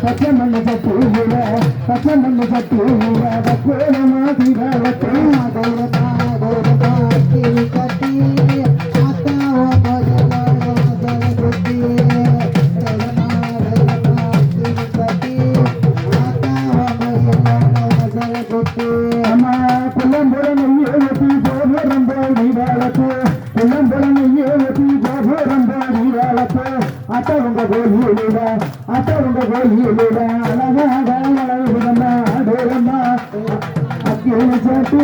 பச்சை மண்ணு சட்டு விட பச்சை மண்ணு சட்டு அம்மா புள்ளம்புறம் ஏற்றி கோபுரம் போடி வாழப்பு புள்ளம்புறம் ஏற்றி கோபுரம் போடி வாழப்பு அத்தவங்க கோயிலுட அத்தவங்க கோயிலுட அழகாக அழகுதம்மா அடோரம்மா. அக்கில சாட்டி